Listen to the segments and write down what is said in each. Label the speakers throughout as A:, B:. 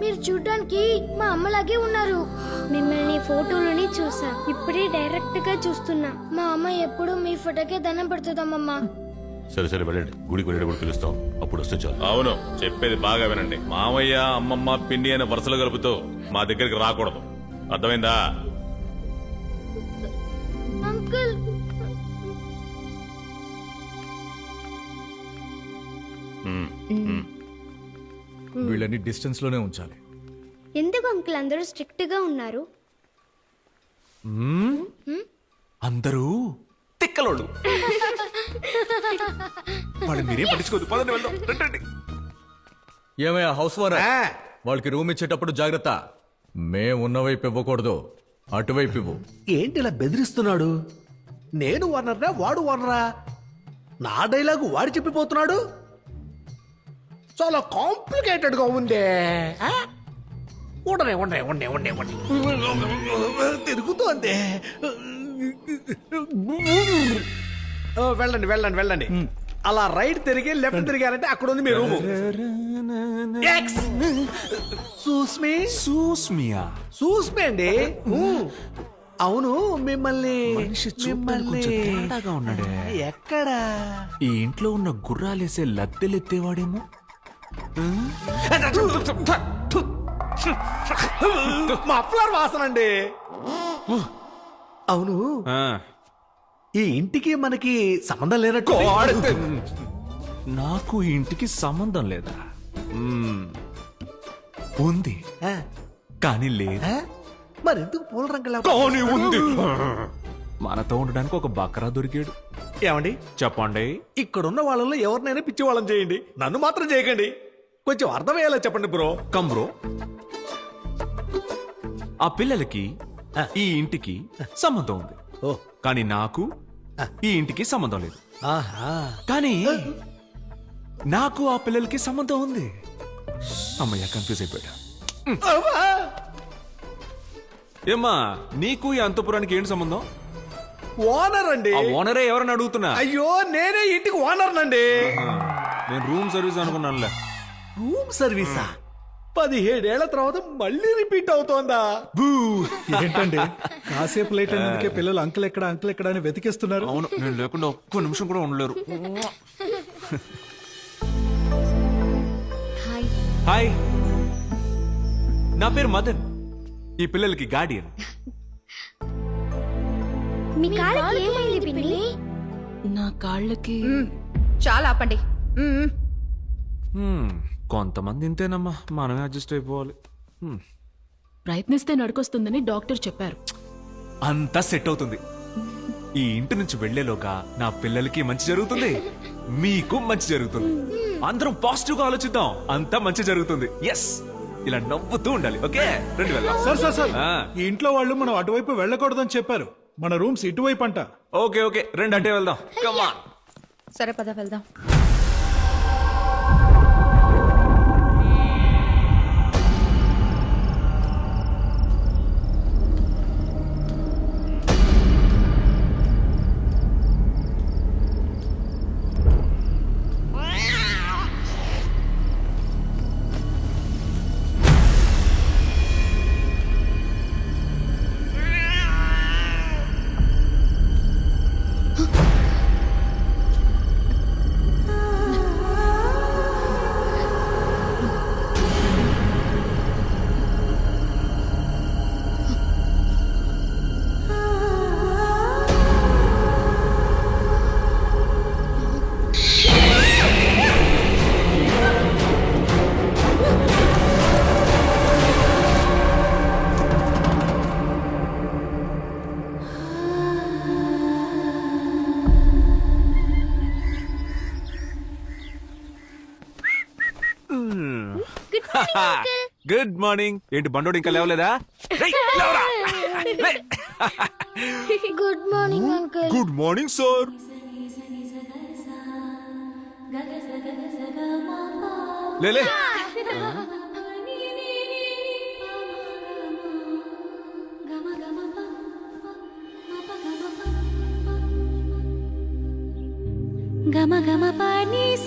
A: మీరు చూడడానికి మా అమ్మలాగే ఉన్నారు. మిమ్మల్ని ఫోటోలోని చూసా. ఇప్పుడే డైరెక్ట్గా చూస్తున్నా. మా అమ్మ ఎప్పుడు మీ ఫోటోకే దండం పెడుతుందమ్మమ్మ.
B: సరే సరే వెళ్ళండి. గుడికి వెళ్ళేటప్పుడు పిలుస్తాం. అప్పుడు వస్తే చాలు.
C: అవును చెప్పేది బాగా వినండి. మామయ్య అమ్మమ్మ పిన్ని అనే వరుసలు కలుపుతూ మా దగ్గరికి రాకూడదు. అర్థమైందా?
A: అంకుల్!
C: Um, um.
D: వీళ్ళని డిస్టెన్స్లోనే ఉంచాలి.
A: ఎందుకు అంకుల్ అందరూ స్ట్రిక్ట్గా ఉన్నారు?
E: అందరూ తిక్కలోళ్ళు. వాళ్ళు మీరేం పట్టించుకోదు పదండి వెళ్దాం. రండి,
D: ఏమయ్యా హౌస్ వారా వాళ్ళకి రూమ్ ఇచ్చేటప్పుడు జాగ్రత్త. మేం ఉన్న వైపు ఇవ్వకూడదు. అటువైపు ఇవ్వు.
F: ఏంటి ఇలా బెదిరిస్తున్నాడు? నేను వనరా వాడు వనరా నా డైలాగు వాడు చెప్పిపోతున్నాడు? చాలా కాంప్లికేటెడ్గా ఉందే. ఆ? ఉండనే ఉండనే ఉండే ఉండే ఉండే తిరుగుతోంది. ఓ, వెళ్ళండి వెళ్ళండి వెళ్ళండి. అలా రైట్ తిరిగి లెఫ్ట్ తిరిగారంటే అక్కడ ఉంది మీ రూము. ఎక్స్ సూస్మి.
E: సూస్మియా.
F: చూసిపోయి అండి. అవును మిమ్మల్ని
E: ఉన్నాడే.
F: ఎక్కడా?
E: ఈ ఇంట్లో ఉన్న గుర్రాలేసే లద్దెలెత్తేవాడేమో.
F: మఫ్లర్ వాసన అండి. అవును.
E: ఆ,
F: ఈ ఇంటికి మనకి సంబంధం లేనట్టు.
E: నాకు ఈ ఇంటికి సంబంధం లేదా. ఉంది.
F: ఆ,
E: కానీ లేదు.
F: ఆ? మరెందుకు పూల రంగులా?
E: కానీ ఉంది. మనతో ఉండడానికి ఒక బకరా దొరికాడు.
F: ఏమండి?
E: చెప్పండి.
F: ఇక్కడున్న వాళ్ళలో ఎవరినైనా పిచ్చి వాళ్ళని చేయండి. నన్ను మాత్రం చేయకండి. కొంచెం అర్థమయ్యేలా చెప్పండి బ్రో.
E: కమ్రో ఆ పిల్లలకి ఈ ఇంటికి సంబంధం ఉంది.
F: ఓ.
E: కానీ నాకు ఈ ఇంటికి సంబంధం లేదు.
F: ఆహా.
E: కానీ నాకు ఆ పిల్లలకి సంబంధం ఉంది. అమ్మయ్య కన్ఫ్యూజ్ అయిపోయా! ఏమ్మా నీకు ఈ అంతపురానికి ఏంటి సంబంధం?
F: ఓనర్ అండి.
E: ఆ ఓనరే ఎవరని అడుగుతున్నా?
F: అయ్యో నేనే ఇంటికి ఓనర్ నండి.
E: నేను రూమ్ సర్వీస్ అనుకున్నానులే.
F: రూమ్ సర్వీసా? పదిహేడేళ్ళ తర్వాత మళ్ళీ రిపీట్ అవుతోందా?
G: ఏంటండి? కాసేపు లేట్ అయినందుకే పిల్లలు అంకుల్ ఎక్కడ అంకుల్ ఎక్కడ అని వెతికిస్తున్నారు.
E: అవును నేను లేకుండా ఒక్క నిమిషం కూడా ఉండలేరు.
A: హాయ్.
E: నా పేరు మదన్. ఈ పిల్లలకి గార్డియన్.
A: మీ కాళ్ళకి ఏమైంది పిన్ని?
H: నా కాళ్ళకి
I: చాలా ఆపండి.
E: హ్మ్, కొంతమంది ఇంతేనమ్మా మనమే అడ్జస్ట్ అయిపోవాలి.
H: ప్రయత్నిస్తే నడుకొస్తుందని డాక్టర్ చెప్పారు.
E: అంతా సెట్ అవుతుంది. ఈ ఇంటి నుంచి వెళ్ళేలోగా నా పిల్లలకి మంచి జరుగుతుంది. మీకు మంచి జరుగుతుంది. అందరం పాజిటివ్గా ఆలోచిద్దాం. అంతా మంచి జరుగుతుంది. ఎస్ ఇలా నవ్వుతూ ఉండాలి. ఓకే రండి వెళ్దాం.
G: Sir sir sir.
E: ఆ.
G: ఈ ఇంట్లో వాళ్ళు మనం అటువైపు వెళ్ళకూడదని చెప్పారు. మన రూమ్స్ ఇటువైపు అంట.
E: ఓకే ఓకే రండి అంటే వెళ్దాం.
I: సరే పద వెళ్దాం.
E: గుడ్ మార్నింగ్ ఏంటి బండోడు ఇంకా లేవలేదా.
A: Good morning uncle
E: good morning sir లేలే
J: గమ గమ పని స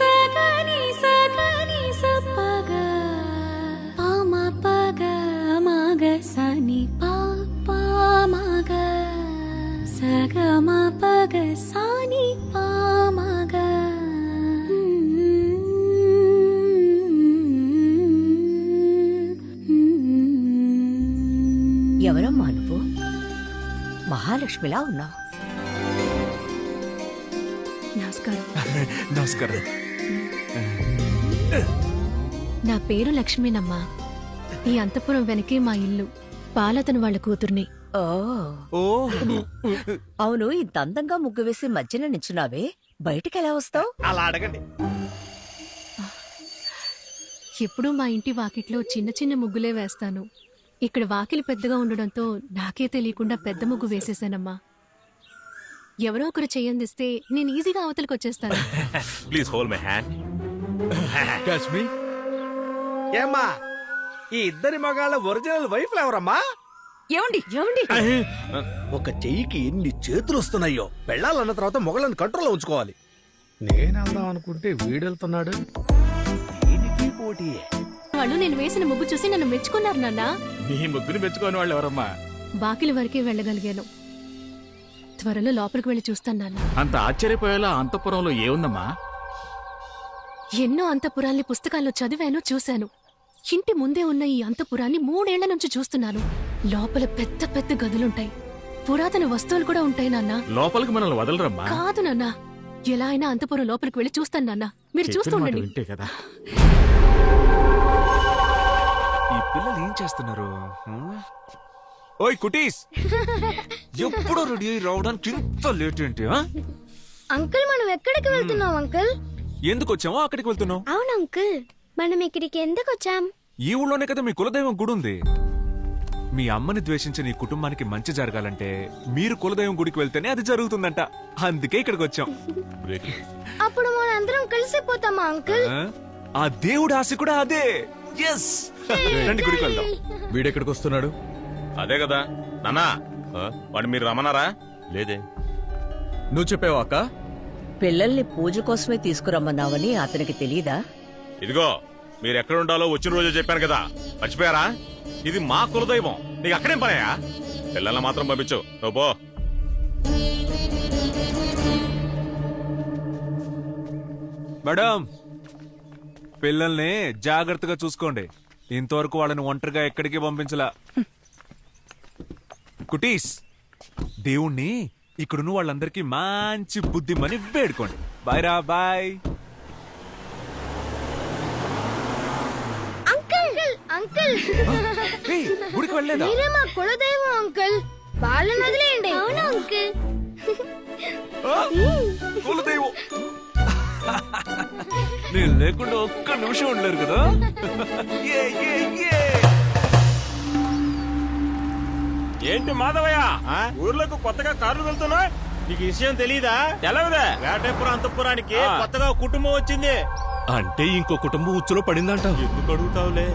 J: మహాలక్ష్మిలా ఉన్నావు
H: నమస్కారం.
E: నమస్కారం.
H: నా పేరు లక్ష్మీనమ్మ. ఈ అంతపురం వెనకే మా ఇల్లు. పాలతను వాళ్ళ కూతుర్ని.
J: ఓ.
E: ఓ.
J: అవును ఇంత అందంగా ముగ్గు వేసి మధ్యన నించున్నావే. బయటికి ఎలా వస్తావు?
F: అలా అడగండి.
H: ఎప్పుడూ మా ఇంటి వాకిట్లో చిన్న చిన్న ముగ్గులే వేస్తాను. ఇక్కడ వాకిలి పెద్దగా ఉండడంతో నాకే తెలియకుండా పెద్ద ముగ్గు వేసేసానమ్మా ఎవరో ఒకరు చేయందిస్తే నేను ఈజీగా అవతలికి వచ్చేస్తాను.
C: Please hold my hand
D: catch me
F: ఏమ్మా ఈ ఇద్దరి మగాళ్ళ ఒరిజినల్ వైఫ్ ఎవరమ్మా?
J: ఏమండి? ఏమండి?
F: ఒక చెయ్యికి ఎన్ని చేతులు వస్తున్నాయో పెళ్ళాలన్న తర్వాత మొగలను కంట్రోల్లో ఉంచుకోవాలి. నేను వెళ్దాం అనుకుంటే వీడు వెళ్తున్నాడు. దీనికి పోటీయే.
H: వాళ్ళు నేను వేసిన ముగ్గు చూసి నన్ను మెచ్చుకున్నారు నాన్న.
G: నీ ముగ్గురు మెచ్చుకోని వాళ్ళు ఎవరమ్మా?
H: వాకిలి వరకే వెళ్ళగలిగాను. త్వరలో లోపలికి వెళ్ళి చూస్తాను నాన్న.
G: అంత ఆశ్చర్యపోయేలా అంతఃపురంలో ఏముందమ్మా?
H: ఎన్నో అంతపురాల్ని పుస్తకాల్లో చదివాను చూశాను. ఇంటి ముందే ఉన్న ఈ అంతపురాన్ని మూడేళ్ళ నుంచి చూస్తున్నాను. లోపల పెద్ద పెద్ద గదులుంటాయి. పురాతన వస్తువులు కూడా ఉంటాయి నాన్న.
G: లోపలికి మనల్ని వదలరమ్మా?
H: కాదు నాన్న. ఎలా అయినా అంతపురం లోపలికి వెళ్ళి చూస్తాను నాన్న. మీరు చూస్తూ
G: చెప్పిన మాట
H: ఉండండి.
G: వింటే కదా.
E: పిల్లలు ఏం చేస్తున్నారు? ఓయ్ కుటీస్! ఎప్పుడో రెడీ అయి రావడానికి ఇంత లేట్ ఏంటి?
A: అంకుల్ మనం ఎక్కడికి వెళ్తున్నాం అంకుల్?
E: ఎందుకు వచ్చామో అక్కడికి వెళ్తున్నావు?
A: అవును అంకుల్. మనం ఇక్కడికి ఎందుకు వచ్చాం?
E: ఈ ఊళ్ళోనే కదా మీ కులదైవం గుడి ఉంది. మీ అమ్మని ద్వేషించిన ఈ కుటుంబానికి మంచి జరగాలంటే మీరు కులదైవం గుడికి వెళ్తేనే అది జరుగుతుందంట. అందుకే ఇక్కడికి వచ్చాం.
A: అప్పుడు మనం అందరం కలిసిపోతామా అంకుల్?
E: ఆ? ఆ దేవుడి ఆశ కూడా అదే. ఎస్ రండి గుడికి వెళ్దాం.
D: వీడెక్కడికి వస్తున్నాడు?
C: అదే కదా. నాన్నా
B: ఆ?
C: వాడు మీరు రమ్మన్నారా?
B: లేదే.
D: నువ్వు చెప్పావా అక్క?
J: పిల్లల్ని పూజ కోసమే తీసుకురమ్మన్నావని అతనికి తెలీదా?
C: ఇదిగో మీరు ఎక్కడ ఉండాలో వచ్చిన రోజే చెప్పాను కదా. మర్చిపోయారా? ఇది మా కులదైవం. నీకు అక్కడేం పనయా పిల్లల్ని మాత్రం పంపించు. నువ్వు పో.
E: మేడం పిల్లల్ని జాగ్రత్తగా చూసుకోండి. ఇంతవరకు వాళ్ళని ఒంటరిగా ఎక్కడికి పంపించలా. కుటీస్ దేవుణ్ణి ఇక్కడున్న వాళ్ళందరికీ మంచి బుద్ధిమని వేడుకోండి. బాయ్ రా బాయ్
A: అంకుల్! అంకుల్!
E: ఏయ్, గుడికి వెళ్ళలేదా?
A: మీరే మా కులదైవం అంకుల్. వాళ్ళని వదిలేయండి. అవును అంకుల్.
E: ఆ? కులదైవం. నేను లేకుండా ఒక్క నిమిషం ఉండలేరు కదా? ఏ, ఏ, ఏ.
K: ఏంటి మాధవయ్య? ఊర్లోకి కొత్తగా కార్లు వెళ్తున్నా నీకు ఈ విషయం తెలీదా? తెలవదా. వేటేపురం అంతపురానికి కొత్తగా ఒక కుటుంబం వచ్చింది.
B: అంటే ఇంకో కుటుంబం ఉచ్చులో పడిందంట.
K: ఎందుకు అడుగుతావులే?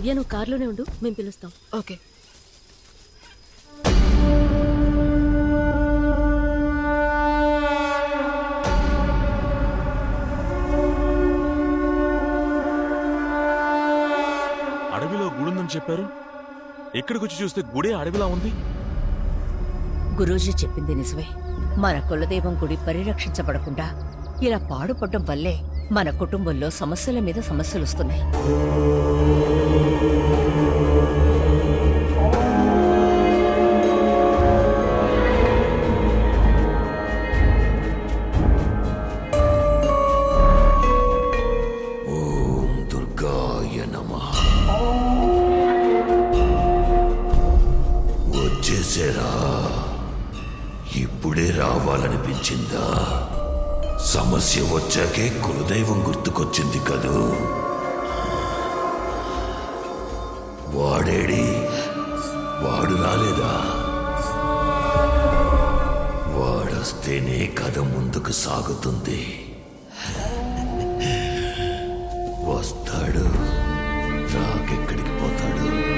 H: దివ్య నువ్వు కారులోనే ఉండు. మేము పిలుస్తాం. ఓకే.
C: అడవిలో గుడుందని చెప్పారు? ఇక్కడికి వచ్చి చూస్తే గుడే అడవిలా ఉంది?
J: గురూజీ చెప్పింది నిజమే. మన కులదైవం గుడి పరిరక్షించబడకుండా ఇలా పాడుపడడం వల్లే మన కుటుంబంలో సమస్యల మీద సమస్యలు వస్తున్నాయి.
L: దుర్గాయ నమ వచ్చేసేరా? ఇప్పుడే రావాలనిపించిందా? సమస్య వచ్చాకే కులదైవం గుర్తుకొచ్చింది కదూ. వాడేడి? వాడు రాలేదా? వాడొస్తేనే కథ ముందుకు సాగుతుంది. వస్తాడు. రాకెక్కడికి పోతాడు?